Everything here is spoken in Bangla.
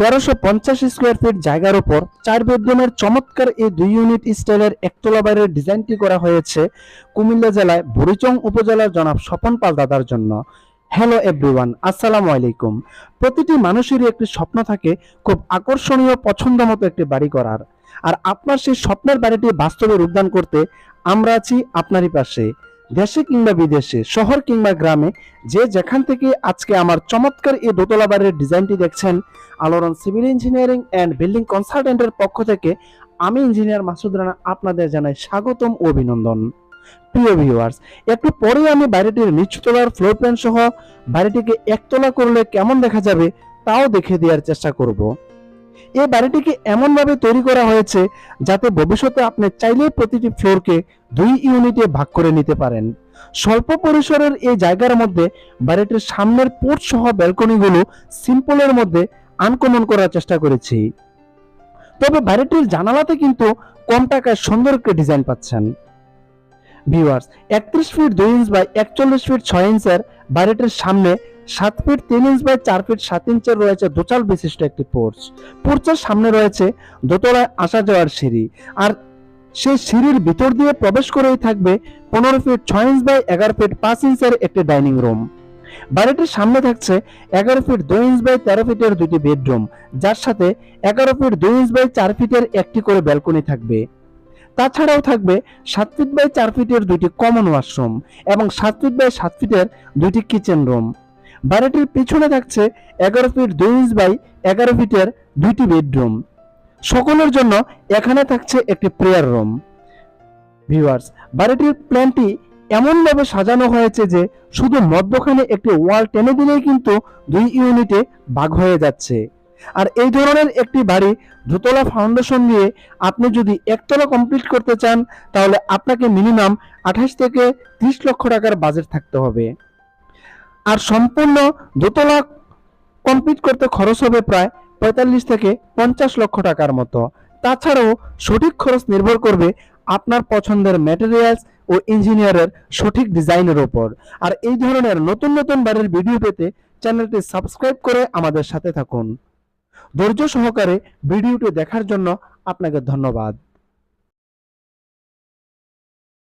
তেরোশো পঞ্চাশ স্কোয়ার ফিট জায়গার উপর চার বেডরুমের চমৎকার এই দুই ইউনিট স্টাইলের একতলা বাইরের ডিজাইনটি করা হয়েছে কুমিল্লা জেলায় বুড়িচং উপজেলার জনাব স্বপন পাল দাদার জন্য। হ্যালো এভরিওয়ান আসসালামু আলাইকুম। প্রতিটি মানুষেরই একটি স্বপ্ন থাকে খুব আকর্ষণীয় পছন্দ মতো একটি বাড়ি করার। আর আপনার সেই স্বপ্নের বাড়িটি বাস্তবে রূপদান করতে আমরা আছি আপনারই পাশে। দেশে কিংবা বিদেশে, শহর কিংবা গ্রামে, যে যেখান থেকে আজকে আমার চমৎকার এই দোতলা বাড়ির ডিজাইনটি দেখছেন, Alodan civil engineering and building কনসালটেন্টের পক্ষ থেকে আমি ইঞ্জিনিয়ার মাসুদ রানা আপনাদের জানাই স্বাগতম, অভিনন্দন। প্রিয় ভিউয়ার্স একটু পরে আমি বাড়িটির নিচতলার ফ্লোর প্ল্যান সহ বাড়িটিকে একতলা করলে কেমন দেখা যাবে, তাও দেখে দেওয়ার চেষ্টা করব। এই বাড়িটিকে এমনভাবে তৈরি করা হয়েছে যাতে ভবিষ্যতে আপনি চাইলেই প্রতিটি ফ্লোরকে দুই ইউনিটে ভাগ করে নিতে পারেন। স্বল্প পরিসরের এই জায়গার মধ্যে বাড়িটির সামনের পোর্ট সহ ব্যালকনিগুলো সিম্পলের মধ্যে আনকমন করার চেষ্টা করেছি। তবে বাড়িটির জানালাতে কিন্তু কম টাকায় সুন্দর একটি ডিজাইন পাচ্ছেন। ভিউয়ার্স একত্রিশ ফিট দুই ইঞ্চ বাই একচল্লিশ ফিট ছয় ইঞ্চের বাড়িটির সামনে সাত ফিট তিন ইঞ্চ বাই চার ফিট সাত ইঞ্চের রয়েছে দোচাল বিশিষ্ট একটি পোর্চ পোর্চের সামনে রয়েছে দোতলায় আসা যাওয়ার সিঁড়ি। আর সেই সিঁড়ির ভিতর দিয়ে প্রবেশ করেই থাকবে পনেরো ফিট ছয় ইঞ্চ বাই এগারো ফিট পাঁচ ইঞ্চের একটি ডাইনিং রুম। বাড়িটির সামনে থাকছে এগারো ফিট দুই ইঞ্চ বাই তেরো ফিটের দুটি বেডরুম, যার সাথে এগারো ফিট দুই ইঞ্চ বাই চার ফিটের একটি করে ব্যালকনি থাকবে। তাছাড়াও থাকবে সাত ফিট বাই চার ফিটের দুইটি কমন ওয়াশরুম এবং সাত ফিট বাই সাত ফিটের দুইটি কিচেন রুম বাড়িটির পিছনে থাকছে এগারো ফিট দুই ইঞ্চ বাই এগারো ফিটের দুইটি বেডরুম সকলের জন্য এখানে থাকছে একটি প্রেয়ার রুম ভিউয়ার্স বাড়িটির প্ল্যানটি এমনভাবে সাজানো হয়েছে যে শুধু মধ্যখানে একটি ওয়াল টেনে দিলেই কিন্তু দুই ইউনিটে ভাগ হয়ে যাচ্ছে। আর এই ধরনের একটি বাড়ি দোতলা ফাউন্ডেশন দিয়ে আপনি যদি একতলা কমপ্লিট করতে চান, তাহলে আপনাকে মিনিমাম আঠাশ থেকে ত্রিশ লক্ষ টাকার বাজেট থাকতে হবে। আর সম্পূর্ণ দোতলা কমপ্লিট করতে খরচ হবে প্রায় পঁয়তাল্লিশ থেকে পঞ্চাশ লক্ষ টাকার মতো। তাছাড়াও সঠিক খরচ নির্ভর করবে আপনার পছন্দের ম্যাটেরিয়ালস ও ইঞ্জিনিয়ারের সঠিক ডিজাইনের ওপর। আর এই ধরনের নতুন নতুন বাড়ির ভিডিও পেতে চ্যানেলটি সাবস্ক্রাইব করে আমাদের সাথে থাকুন। ধৈর্য সহকারে ভিডিওটি দেখার জন্য আপনাকে ধন্যবাদ।